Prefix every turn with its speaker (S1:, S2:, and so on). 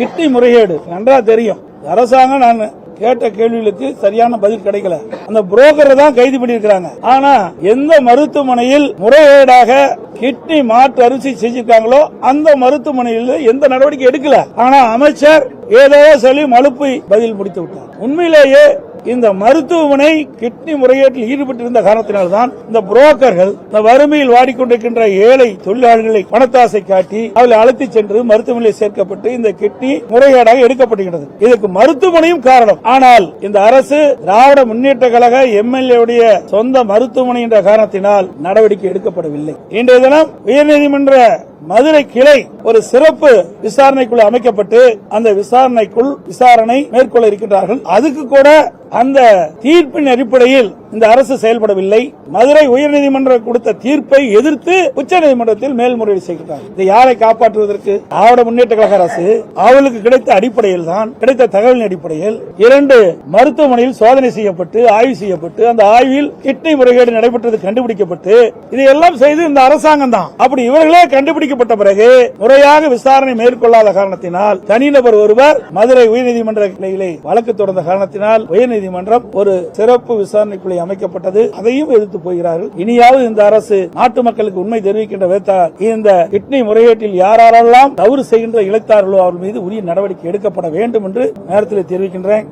S1: Kidney முறைகேடு. நன்றா தெரியும். அரசாங்கம் நான் கேட்ட கேள்விகளுக்கு சரியான பதில் கிடைக்கல. அந்த புரோக்கரை தான் கைது பண்ணியிருக்கிறாங்க. ஆனா எந்த மருத்துவமனையில் முறைகேடாக கிட்னி மாற்று அரிசி செஞ்சிருக்காங்களோ அந்த மருத்துவமனையில் எந்த நடவடிக்கை எடுக்கல. ஆனா அமைச்சர் ஏதோ சொல்லி மலுப்பை பதில் முடித்து விட்டார். உண்மையிலேயே இந்த மருத்துவமனை கிட்னி முறைகேட்டில் ஈடுபட்டிருந்த காரணத்தினால்தான் இந்த புரோக்கர்கள் இந்த வறுமையில் வாடிக்கொண்டிருக்கின்ற ஏழை தொழிலாளர்களை பணத்தாசை காட்டி அவளை அழைத்துச் சென்று மருத்துவமனையில் சேர்க்கப்பட்டு இந்த கிட்னி முறைகேடாக எடுக்கப்படுகிறது இதற்கு மருத்துவமனையும் காரணம். ஆனால் இந்த அரசு திராவிட முன்னேற்ற கழக எம்எல்ஏவுடைய சொந்த மருத்துவமனை என்ற காரணத்தினால் நடவடிக்கை எடுக்கப்படவில்லை. இன்றைய தினம் உயர்நீதிமன்ற மதுரை கிளை ஒரு சிறப்பு விசாரணைக்குள் அமைக்கப்பட்டு அந்த விசாரணைக்குள் விசாரணை மேற்கொள்ள இருக்கின்றார்கள். அதுக்கு கூட அந்த தீர்ப்பின் அடிப்படையில் இந்த அரசு செயல்படவில்லை. மதுரை உயர்நீதிமன்றம் கொடுத்த தீர்ப்பை எதிர்த்து உச்சநீதிமன்றத்தில் மேல்முறையீடு செய்கிறார் இதை யாரை காப்பாற்றுவதற்கு? ஆவட முன்னேற்ற கழக அரசு அவளுக்கு கிடைத்த அடிப்படையில் தான் கிடைத்த தகவலின் அடிப்படையில் இரண்டு மருத்துவமனையில் சோதனை செய்யப்பட்டு ஆய்வு செய்யப்பட்டு அந்த ஆய்வில் கிட்னி முறைகேடு நடைபெற்றது கண்டுபிடிக்கப்பட்டு இதையெல்லாம் செய்து இந்த அரசாங்கம் தான். அப்படி இவர்களே கண்டுபிடிக்கப்பட்ட பிறகு முறையாக விசாரணை மேற்கொள்ளாத காரணத்தினால் தனிநபர் ஒருவர் மதுரை உயர்நீதிமன்ற கிளையிலே வழக்கு தொடர்ந்த காரணத்தினால் உயர்நீதிமன்றம் ஒரு சிறப்பு விசாரணைக்குழு அமைக்கப்பட்டது. அதையும் எதிர்த்து போகிறார்கள். இனியாவது இந்த அரசு நாட்டு மக்களுக்கு உண்மை தெரிவிக்கின்ற விதத்தால் இந்த கிட்னி முறையீட்டில் யாரெல்லாம் தவறு செய்கின்ற இழைத்தார்களோ அவர்கள் மீது உரிய நடவடிக்கை எடுக்கப்பட வேண்டும் என்று நேரத்தில் தெரிவிக்கின்றேன்.